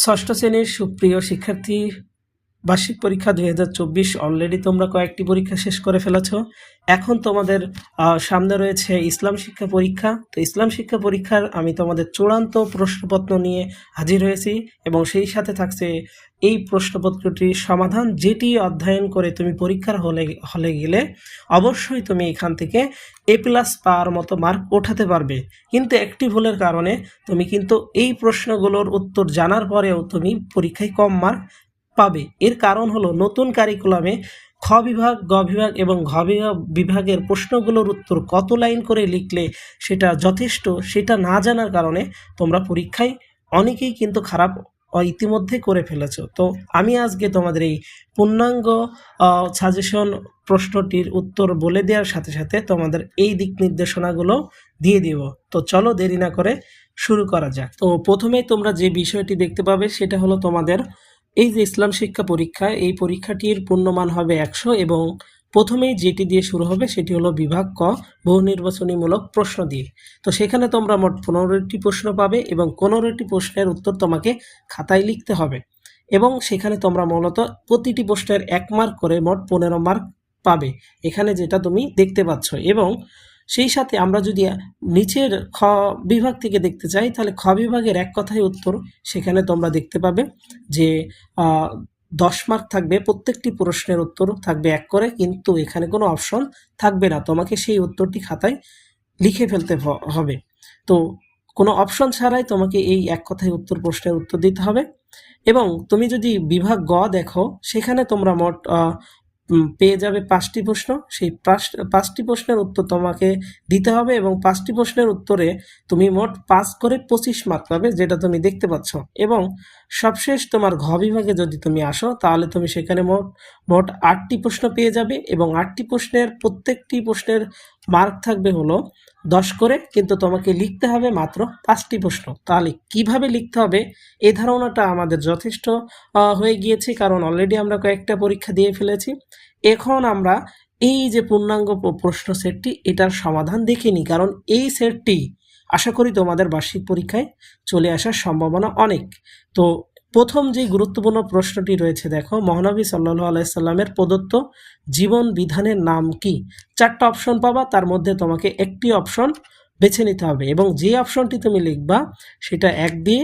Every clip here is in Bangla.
ষষ্ঠ শ্রেণির সুপ্রিয় শিক্ষার্থী বার্ষিক পরীক্ষা দুই হাজার চব্বিশ অলরেডি তোমরা কয়েকটি পরীক্ষা শেষ করে ফেলেছ। এখন তোমাদের সামনে রয়েছে ইসলাম শিক্ষা পরীক্ষা। তো ইসলাম শিক্ষা পরীক্ষার আমি তোমাদের চূড়ান্ত প্রশ্নপত্র নিয়ে হাজির হয়েছি এবং সেই সাথে থাকছে এই প্রশ্নপত্রটির সমাধান, যেটি অধ্যয়ন করে তুমি পরীক্ষার হলে হলে গেলে অবশ্যই তুমি এখান থেকে এ প্লাস পাওয়ার মতো মার্ক ওঠাতে পারবে। কিন্তু একটি ভুলের কারণে তুমি কিন্তু এই প্রশ্নগুলোর উত্তর জানার পরেও তুমি পরীক্ষায় কম মার্ক পাবে। এর কারণ হলো নতুন কারিকুলামে খ বিভাগ, গ বিভাগ এবং ঘ বিভাগ বিভাগের প্রশ্নগুলোর উত্তর কত লাইন করে লিখলে সেটা যথেষ্ট সেটা না জানার কারণে তোমরা পরীক্ষায় অনেকেই কিন্তু খারাপ ইতিমধ্যে করে ফেলেছো। তো আমি আজকে তোমাদের এই পূর্ণাঙ্গ সাজেশন প্রশ্নটির উত্তর বলে দেওয়ার সাথে সাথে তোমাদের এই দিক নির্দেশনাগুলো দিয়ে দিব। তো চলো দেরি না করে শুরু করা যাক। তো প্রথমেই তোমরা যে বিষয়টি দেখতে পাবে সেটা হলো তোমাদের এই যে ইসলাম শিক্ষা পরীক্ষা, এই পরীক্ষাটির পূর্ণমান হবে একশো এবং প্রথমেই যেটি দিয়ে শুরু হবে সেটি হলো বিভাগ ক বহু নির্বাচনীমূলক প্রশ্ন দিয়ে। তো সেখানে তোমরা মোট পনেরোটি প্রশ্ন পাবে এবং পনেরোটি প্রশ্নের উত্তর তোমাকে খাতায় লিখতে হবে। এবং সেখানে তোমরা মূলত প্রতিটি প্রশ্নের এক মার্ক করে মোট পনেরো মার্ক পাবে। এখানে যেটা তুমি দেখতে পাচ্ছ এবং সেই সাথে আমরা যদি নিচের খ বিভাগ থেকে দেখতে চাই, তাহলে খ বিভাগের এক কথায় উত্তর সেখানে তোমরা দেখতে পাবে যে দশ মার্ক থাকবে, প্রত্যেকটি প্রশ্নের উত্তর থাকবে এক করে, কিন্তু এখানে কোনো অপশন থাকবে না। তোমাকে সেই উত্তরটি খাতায় লিখে ফেলতে হবে। তো কোনো অপশন ছাড়াই তোমাকে এই এক কথায় উত্তর, প্রশ্নের উত্তর দিতে হবে। এবং তুমি যদি বিভাগ গ দেখো, সেখানে তোমরা মোট পেয়ে যাবে পাঁচটি প্রশ্ন। সেই পাঁচ- পাঁচটি প্রশ্নের উত্তর তোমাকে দিতে হবে এবং পাঁচটি প্রশ্নের উত্তরে তুমি মোট পাঁচ করে পঁচিশ মার্ক পাবে, যেটা তুমি দেখতে পাচ্ছ। এবং সবশেষ তোমার ঘ বিভাগে যদি তুমি আসো, তাহলে তুমি সেখানে মোট মোট আটটি প্রশ্ন পেয়ে যাবে এবং আটটি প্রশ্নের প্রত্যেকটি প্রশ্নের মার্ক থাকবে হলো দশ করে, কিন্তু তোমাকে লিখতে হবে মাত্র পাঁচটি প্রশ্ন। তাহলে কীভাবে লিখতে হবে? এই ধারণাটা আমাদের যথেষ্ট হয়ে গিয়েছে, কারণ অলরেডি আমরা কয়েকটা পরীক্ষা দিয়ে ফেলেছি। এখন আমরা এই যে পূর্ণাঙ্গ প্রশ্ন সেটটি, এটার সমাধান দেখে নিই, কারণ এই সেটটি আশা করি তোমাদের বার্ষিক পরীক্ষায় চলে আসার সম্ভাবনা অনেক। তো প্রথম যে গুরুত্বপূর্ণ প্রশ্নটি রয়েছে, দেখো, মহানবী সাল্লাহ আলাইসাল্লামের প্রদত্ত জীবন বিধানের নাম কি? চারটা অপশন পাবা, তার মধ্যে তোমাকে একটি অপশন বেছে নিতে হবে এবং যে অপশনটি তুমি লিখবা, সেটা এক দিয়ে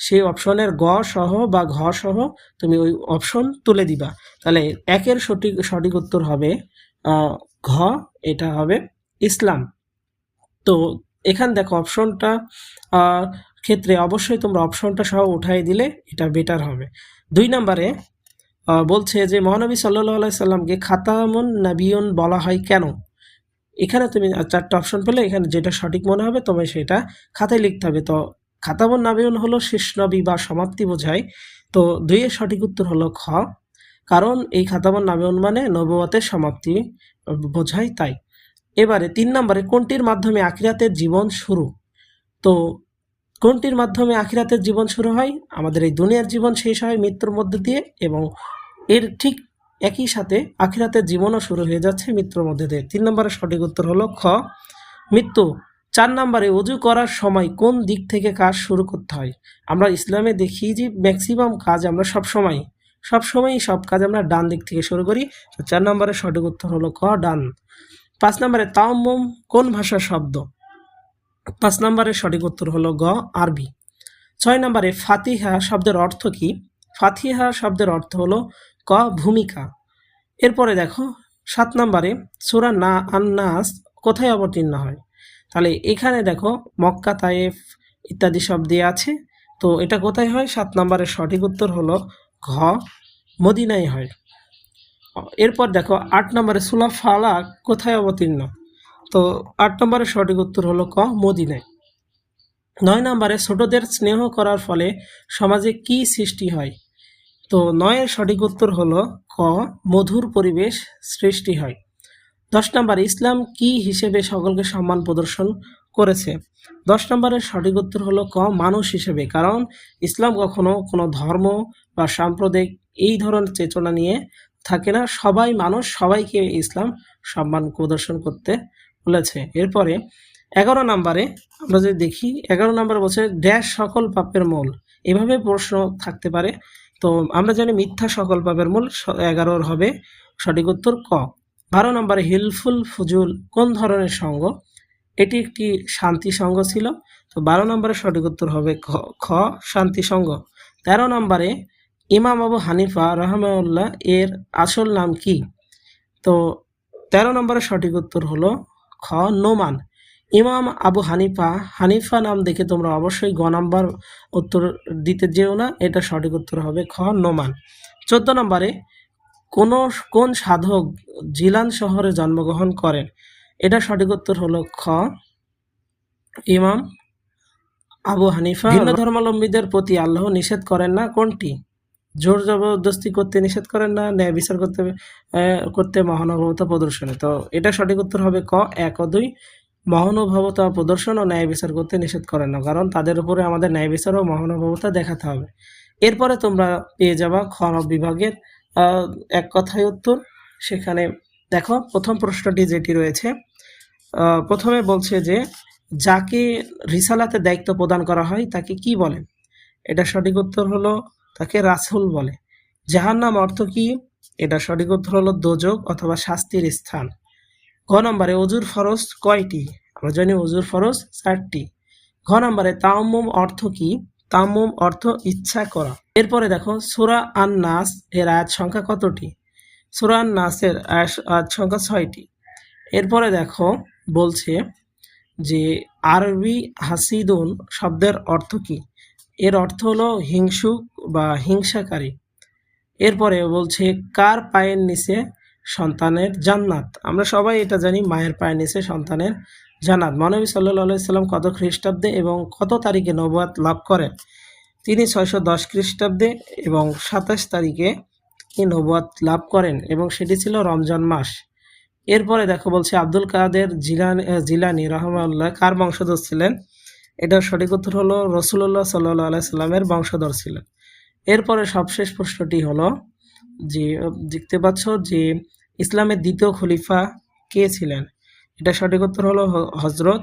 সেই অপশনের গ সহ বা ঘ সহ তুমি ওই অপশন তুলে দিবা। তাহলে একের সঠিক সঠিক উত্তর হবে ঘ, এটা হবে ইসলাম। তো এখান দেখো অপশনটা ক্ষেত্রে অবশ্যই তোমরা অপশনটা সহ উঠাই দিলে এটা বেটার হবে। দুই নম্বরে বলছে যে মহানবী সাল্লাহ সাল্লামকে খাতামুন নাবিয়ন বলা হয় কেন? এখানে তুমি চারটা অপশন পেলে, এখানে যেটা সঠিক মনে হবে তোমায় সেটা খাতায় লিখতে হবে। তো খাতামুন নাবিয়ন হলো শেষ নবী বা সমাপ্তি বোঝায়। তো দুইয়ের সঠিক উত্তর হলো খ, কারণ এই খাতামুন নাবিয়ন মানে নবুয়তের সমাপ্তি বোঝায় তাই। এবারে তিন নম্বরে, কোনটির মাধ্যমে আখিরাতের জীবন শুরু? তো কোনটির মাধ্যমে আখিরাতের জীবন শুরু হয়? আমাদের এই দুনিয়ার জীবন শেষ হয় মৃত্যুর মধ্য দিয়ে এবং এর ঠিক একই সাথে আখিরাতের জীবনও শুরু হয়ে যাচ্ছে মৃত্যুর মধ্যে দিয়ে। তিন নম্বরের সঠিক উত্তর হলো খ। মৃত্যু। চার নম্বরে অজু করার সময় কোন দিক থেকে কাজ শুরু করতে হয়? আমরা ইসলামে দেখি যে ম্যাক্সিমাম কাজ আমরা সব সময়, সব সময়ই সব কাজ আমরা ডান দিক থেকে শুরু করি। চার নম্বরের সঠিক উত্তর হলো খ ডান। পাঁচ নম্বরে তাওমম কোন ভাষার শব্দ? পাঁচ নম্বরের সঠিক উত্তর হলো গ, আরবি। ছয় নম্বরে ফাতিহা শব্দের অর্থ কি? ফাতিহা শব্দের অর্থ হলো ক, ভূমিকা। এরপরে দেখো, সাত নম্বরে সুরা না, আন্নাস কোথায় অবতীর্ণ হয়? তাহলে এখানে দেখো, মক্কা, তায়েফ ইত্যাদি দেওয়া আছে। তো এটা কোথায় হয়? সাত নম্বরের সঠিক উত্তর হলো ঘ, মদিনায় হয়। এরপর দেখো, আট নম্বরে সুলা ফালাক কোথায় অবতীর্ণ? তো আট নম্বরের সঠিক উত্তর হলো ক, মদিনায়। নয় নম্বরে ছোটদের স্নেহ করার ফলে সমাজে কি সৃষ্টি হয়? তো নয়ের সঠিক উত্তর হলো ক, মধুর পরিবেশ সৃষ্টি হয়। দশ নম্বর ইসলাম কি হিসেবে সকলকে সম্মান প্রদর্শন করেছে? দশ নম্বরের সঠিক উত্তর হলো ক, মানুষ হিসেবে, কারণ ইসলাম কখনো কোনো ধর্ম বা সাম্প্রদায়িক এই ধরনের চেতনা নিয়ে থাকে না। সবাই মানুষ, সবাইকে ইসলাম সম্মান প্রদর্শন করতে বলেছে। এরপরে এগারো নম্বরে আমরা যদি দেখি, এগারো নম্বর বলছে ড্যাশ সকল পাপের মূল। এভাবে প্রশ্ন থাকতে পারে। তো আমরা জানি মিথ্যা সকল পাবের মূল এগারোর হবে। সঠিক উত্তর ক। বারো নম্বরে, হিলফুল ফুজুল কোন ধরনের সঙ্গ? এটি একটি শান্তি সঙ্গ ছিল। তো বারো নম্বরে সঠিক উত্তর হবে খ। শান্তি সঙ্গ। তেরো নম্বরে, ইমাম আবু হানিফা রহমাউল্লাহ এর আসল নাম কি? তো তেরো নম্বরের সঠিক উত্তর হলো খ নোমান ইমাম আবু হানিফা হানিফা নাম দেখে তোমরা অবশ্যই গ নাম্বার উত্তর দিতে যেও না এটা সঠিক উত্তর হবে খ নোমান চোদ্দ নম্বরে কোন কোন সাধক জিলান শহরে জন্মগ্রহণ করেন? এটা সঠিক উত্তর হলো খ। ইমাম আবু হানিফা ভিন্ন ধর্মাবলম্বীদের প্রতি আল্লাহ নিষেধ করেন না কোনটি? জোর জবরদস্তি করতে নিষেধ করেন না, ন্যায় বিচার করতে করতে মহানুভবতা প্রদর্শনে। তো এটা সঠিক উত্তর হবে ক, এক ও দুই। মহানুভবতা প্রদর্শন ও ন্যায় বিচার করতে নিষেধ করেন না, কারণ তাদের উপরে আমাদের ন্যায় বিচার ও মহানুভবতা দেখাতে হবে। এরপরে তোমরা পেয়ে যাবা খ বিভাগের এক কথায় উত্তর। সেখানে দেখো, প্রথম প্রশ্নটি যেটি রয়েছে প্রথমে বলছে যে, যাকে রিসালাতে দায়িত্ব প্রদান করা হয় তাকে কি বলে? এটা সঠিক উত্তর হলো তাকে রাসুল বলে। জাহান্নাম অর্থ কি? এটা সঠিক উত্তর হলো দোজক অথবা শাস্তির স্থান। ঘ নম্বরে অজুর ফরজ কয়টি? আমরা জানি অজুর ফরজ চারটি। ঘ নম্বরে তাম্মুম অর্থ কি? তাম্মুম অর্থ ইচ্ছা করা। এরপরে দেখো, সুরা আন নাস এর আয়াত সংখ্যা কতটি? সুরা আন নাসের আয়াত সংখ্যা ছয়টি। এরপরে দেখো, বলছে যে, আরবি হাসিদুন শব্দের অর্থ কি? এর অর্থ হলো হিংসুক বা হিংসাকারী। এরপরে বলছে, কার পায়ের নিচে সন্তানের জান্নাত? আমরা সবাই এটা জানি, মায়ের পায়ের নিচে সন্তানের জান্নাত। মহানবী সাল্লাহ সাল্লাম কত খ্রিস্টাব্দে এবং কত তারিখে নবাত লাভ করেন? তিনি ছয়শো দশ খ্রিস্টাব্দে এবং সাতাশ তারিখে তিনি নবাত লাভ করেন এবং সেটি ছিল রমজান মাস। এরপরে দেখো বলছে, আব্দুল কাদের জিলানি জিলানি রহমাল্লাহ কার বংশধর ছিলেন? এটার সঠিক উত্তর হলো রসুল্লাহ সাল্লাহ আলাইসাল্লামের বংশধর ছিলেন। এরপরে সবশেষ প্রশ্নটি হলো যে, দেখতে পাচ্ছ যে ইসলামের দ্বিতীয় খলিফা কে ছিলেন? এটা সঠিক উত্তর হলো হজরত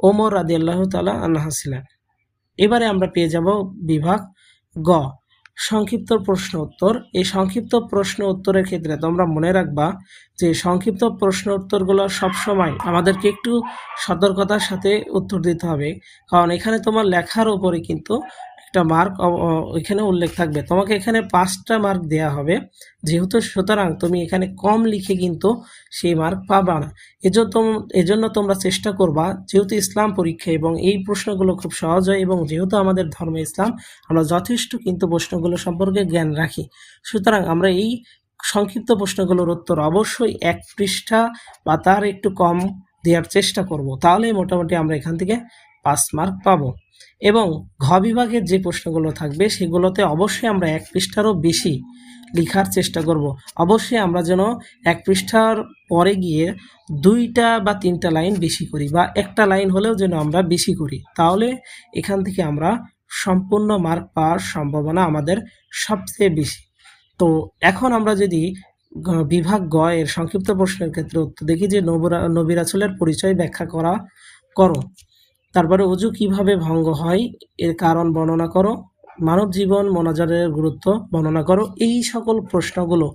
ওমর আদি আল্লাহ তালা আল্লাহ ছিলেন। এবারে আমরা পেয়ে যাব বিভাগ গ। সংক্ষিপ্ত প্রশ্ন উত্তর। এই সংক্ষিপ্ত প্রশ্ন উত্তরের ক্ষেত্রে তোমরা মনে রাখবা যে সংক্ষিপ্ত প্রশ্ন উত্তরগুলো সবসময় আমাদেরকে একটু সতর্কতার সাথে উত্তর দিতে হবে। কারণ এখানে তোমার লেখার উপরে কিন্তু একটা মার্ক এখানে উল্লেখ থাকবে। তোমাকে এখানে পাঁচটা মার্ক দেয়া হবে। যেহেতু সুতরাং তুমি এখানে কম লিখে কিন্তু সেই মার্ক পাবা না। এজন্য এজন্য তোমরা চেষ্টা করবা, যেহেতু ইসলাম পরীক্ষা এবং এই প্রশ্নগুলো খুব সহজ হয় এবং যেহেতু আমাদের ধর্মে ইসলাম, আমরা যথেষ্ট কিন্তু প্রশ্নগুলো সম্পর্কে জ্ঞান রাখি। সুতরাং আমরা এই সংক্ষিপ্ত প্রশ্নগুলোর উত্তর অবশ্যই এক পৃষ্ঠা বা তার একটু কম দেওয়ার চেষ্টা করব। তাহলে মোটামুটি আমরা এখান থেকে পাঁচ মার্ক পাবো। এবং ঘ বিভাগের যে প্রশ্নগুলো থাকবে, সেগুলোতে অবশ্যই আমরা এক পৃষ্ঠারও বেশি লেখার চেষ্টা করব। অবশ্যই আমরা যেন এক পৃষ্ঠার পরে গিয়ে দুইটা বা তিনটা লাইন বেশি করি বা একটা লাইন হলেও যেন আমরা বেশি করি। তাহলে এখান থেকে আমরা সম্পূর্ণ মার্ক পাওয়ার সম্ভাবনা আমাদের সবচেয়ে বেশি। তো এখন আমরা যদি বিভাগ গ এর সংক্ষিপ্ত প্রশ্নের ক্ষেত্রে উত্তর দেখি যে নবরা নবী পরিচয় ব্যাখ্যা করা করো। তারপরে অজু কীভাবে ভঙ্গ হয়, এর কারণ বর্ণনা করো। মানব জীবন মোনাজারের গুরুত্ব বর্ণনা করো। এই সকল প্রশ্নগুলো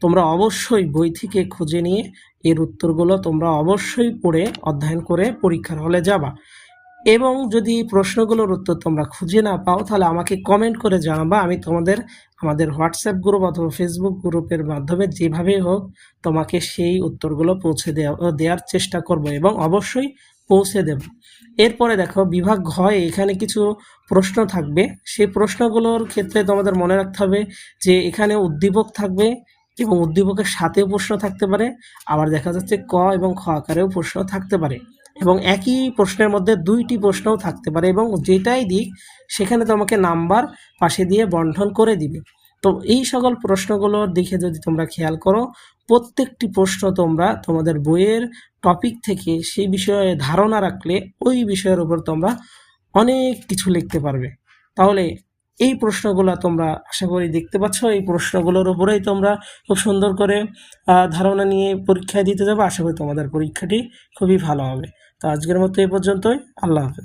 তোমরা অবশ্যই বই থেকে খুঁজে নিয়ে এর উত্তরগুলো তোমরা অবশ্যই পড়ে, অধ্যয়ন করে পরীক্ষার হলে যাবা। এবং যদি প্রশ্নগুলোর উত্তর তোমরা খুঁজে না পাও, তাহলে আমাকে কমেন্ট করে জানাবা। আমি তোমাদের আমাদের হোয়াটসঅ্যাপ গ্রুপ অথবা ফেসবুক গ্রুপের মাধ্যমে যেভাবেই হোক তোমাকে সেই উত্তরগুলো পৌঁছে দেওয়া দেওয়ার চেষ্টা করব এবং অবশ্যই পৌঁছে দেব। এরপরে দেখো, বিভাগ ঘয়ে এখানে কিছু প্রশ্ন থাকবে। সেই প্রশ্নগুলোর ক্ষেত্রে তোমাদের মনে রাখতে হবে যে এখানে উদ্দীপক থাকবে এবং উদ্দীপকের সাথেও প্রশ্ন থাকতে পারে। আবার দেখা যাচ্ছে ক এবং খ আকারেও প্রশ্ন থাকতে পারে এবং একই প্রশ্নের মধ্যে দুইটি প্রশ্নও থাকতে পারে এবং যেটাই দিক, সেখানে তোমাকে নাম্বার পাশে দিয়ে বন্টন করে দিবে। তো এই সকল প্রশ্নগুলোর দিকে যদি তোমরা খেয়াল করো, প্রত্যেকটি প্রশ্ন তোমরা তোমাদের বইয়ের টপিক থেকে সেই বিষয়ে ধারণা রাখলে ওই বিষয়ের উপর তোমরা অনেক কিছু লিখতে পারবে। তাহলে এই প্রশ্নগুলো তোমরা আশা করি দেখতে পাচ্ছ। এই প্রশ্নগুলোর উপরেই তোমরা খুব সুন্দর করে ধারণা নিয়ে পরীক্ষায় দিতে যাবে। আশা করি তোমাদের পরীক্ষাটি খুবই ভালো হবে। তো আজকের মতো এই পর্যন্তই। আল্লাহ হাফেজ।